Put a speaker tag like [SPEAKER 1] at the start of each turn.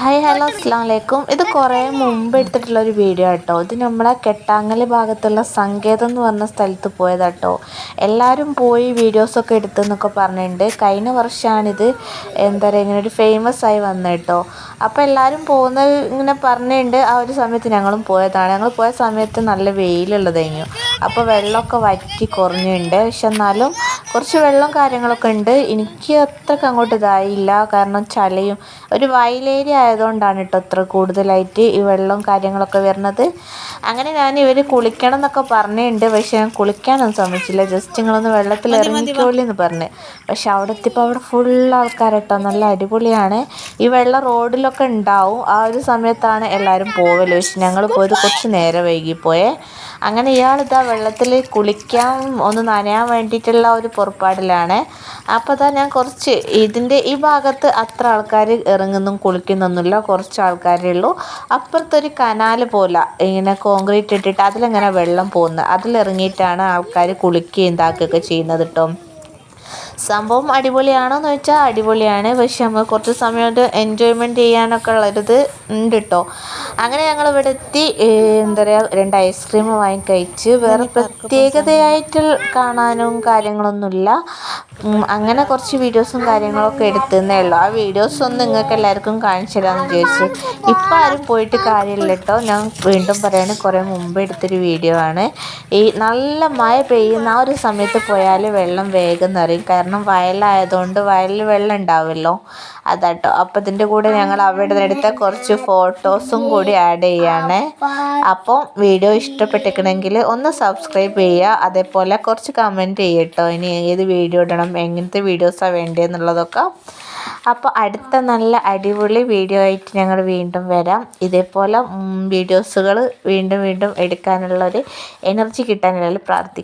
[SPEAKER 1] Hi hello അസ്സാം വലൈക്കും ഇത് കുറേ മുമ്പ് എടുത്തിട്ടുള്ള ഒരു വീഡിയോ കേട്ടോ ഇത് നമ്മളെ കെട്ടാങ്ങൽ ഭാഗത്തുള്ള സങ്കേതം എന്ന് പറഞ്ഞ സ്ഥലത്ത് പോയതാട്ടോ. എല്ലാവരും പോയി വീഡിയോസൊക്കെ എടുത്തെന്നൊക്കെ പറഞ്ഞിട്ടുണ്ട്. കഴിഞ്ഞ വർഷമാണിത് എന്താ പറയുക ഇങ്ങനെ ഒരു ഫേമസ് ആയി വന്നത് കേട്ടോ അപ്പോൾ എല്ലാവരും പോകുന്ന ഇങ്ങനെ പറഞ്ഞിട്ടുണ്ട്. ആ ഒരു സമയത്ത് ഞങ്ങളും പോയതാണ്. ഞങ്ങൾ പോയ സമയത്ത് നല്ല വെയിലുള്ളതായിരുന്നു അപ്പോൾ വെള്ളമൊക്കെ വറ്റി കുറഞ്ഞിട്ടുണ്ട്. പക്ഷെ എന്നാലും കുറച്ച് വെള്ളം കാര്യങ്ങളൊക്കെ ഉണ്ട്. എനിക്ക് അത്രയ്ക്ക് അങ്ങോട്ട് ഇതായില്ല. കാരണം ചളിയും ഒരു വയലേരിയ ആയതുകൊണ്ടാണ് കേട്ടോ ഇത്ര കൂടുതലായിട്ട് ഈ വെള്ളവും കാര്യങ്ങളൊക്കെ വരുന്നത്. അങ്ങനെ ഞാൻ ഇവർ കുളിക്കണം എന്നൊക്കെ പറഞ്ഞിട്ടുണ്ട്. പക്ഷെ ഞാൻ കുളിക്കാനൊന്നും ശ്രമിച്ചില്ല. ജസ്റ്റ് നിങ്ങളൊന്ന് വെള്ളത്തിൽ ഇറങ്ങിക്കോളി എന്ന് പറഞ്ഞ്. പക്ഷെ അവിടെ എത്തിയപ്പോൾ അവിടെ ഫുൾ ആൾക്കാർ കേട്ടോ. നല്ല അടിപൊളിയാണ്. ഈ വെള്ളം റോഡിലൊക്കെ ഉണ്ടാവും. ആ ഒരു സമയത്താണ് എല്ലാവരും പോവൽ. പക്ഷെ ഞങ്ങൾ പോയത് കുറച്ച് നേരം വൈകിപ്പോയേ. അങ്ങനെ ഇയാളിതാ വെള്ളത്തിൽ കുളിക്കാൻ ഒന്ന് നനയാൻ വേണ്ടിയിട്ടുള്ള ഒരു പുറപ്പാടിലാണ്. അപ്പോൾ അതാ ഞാൻ കുറച്ച് ഇതിന്റെ ഈ ഭാഗത്ത് അത്ര ആൾക്കാർ ഇറങ്ങുന്നും കുളിക്കുന്നൊന്നുമില്ല കുറച്ച് ആൾക്കാരേ ഉള്ളൂ. അപ്പുറത്തൊരു കനാൽ പോലെ ഇങ്ങനെ കോൺക്രീറ്റ് ഇട്ടിട്ട് അതിലിങ്ങനെ വെള്ളം പോകുന്നത്. അതിലിറങ്ങിയിട്ടാണ് ആൾക്കാർ കുളിക്കുകയും ഇതാക്കുകയൊക്കെ ചെയ്യുന്നത് കേട്ടോ സംഭവം അടിപൊളിയാണോ എന്ന് വെച്ചാൽ അടിപൊളിയാണ്. പക്ഷെ നമ്മൾ കുറച്ച് സമയം കൊണ്ട് എൻജോയ്മെന്റ് ചെയ്യാനൊക്കെ ഉള്ളൊരിത് ഉണ്ട് കേട്ടോ അങ്ങനെ ഞങ്ങൾ ഇവിടെ എത്തി എന്താ പറയുക രണ്ട് ഐസ്ക്രീം വാങ്ങി കഴിച്ച്. വേറെ പ്രത്യേകതയായിട്ട് കാണാനും കാര്യങ്ങളൊന്നുമില്ല. അങ്ങനെ കുറച്ച് വീഡിയോസും കാര്യങ്ങളൊക്കെ എടുത്തുന്നേ ഉള്ളൂ. ആ വീഡിയോസ് ഒന്ന് നിങ്ങൾക്ക് എല്ലാവർക്കും കാണിച്ചു തരാമെന്ന് വിചാരിച്ചു ഇപ്പം ആരും പോയിട്ട് കാര്യമില്ല കേട്ടോ ഞാൻ വീണ്ടും പറയാണ് കുറേ മുമ്പ് എടുത്തൊരു വീഡിയോ ആണ്. ഈ നല്ല മഴ പെയ്യുന്ന ആ ഒരു സമയത്ത് പോയാൽ വെള്ളം വേഗം നിറയും. കാരണം വയലായതുകൊണ്ട് വയലിൽ വെള്ളം ഉണ്ടാവുമല്ലോ അതാട്ടോ. അപ്പം ഇതിന്റെ കൂടെ ഞങ്ങൾ അവിടെ എടുത്ത കുറച്ച് ഫോട്ടോസും കൂടി ആഡ് ചെയ്യാണ്. അപ്പം വീഡിയോ ഇഷ്ടപ്പെട്ടിരിക്കണമെങ്കിൽ ഒന്ന് സബ്സ്ക്രൈബ് ചെയ്യുക. അതേപോലെ കുറച്ച് കമന്റ് ചെയ്യട്ടോ. ഇനി ഏത് വീഡിയോ ഇടണം എങ്ങനത്തെ വീഡിയോസാണ് വേണ്ടതെന്നുള്ളതൊക്കെ അപ്പോൾ അടുത്ത നല്ല അടിപൊളി വീഡിയോ ആയിട്ട് ഞങ്ങൾ വീണ്ടും വരാം. ഇതേപോലെ വീഡിയോസുകൾ വീണ്ടും വീണ്ടും എടുക്കാനുള്ളൊരു എനർജി കിട്ടാനുള്ള പ്രാർത്ഥിക്കും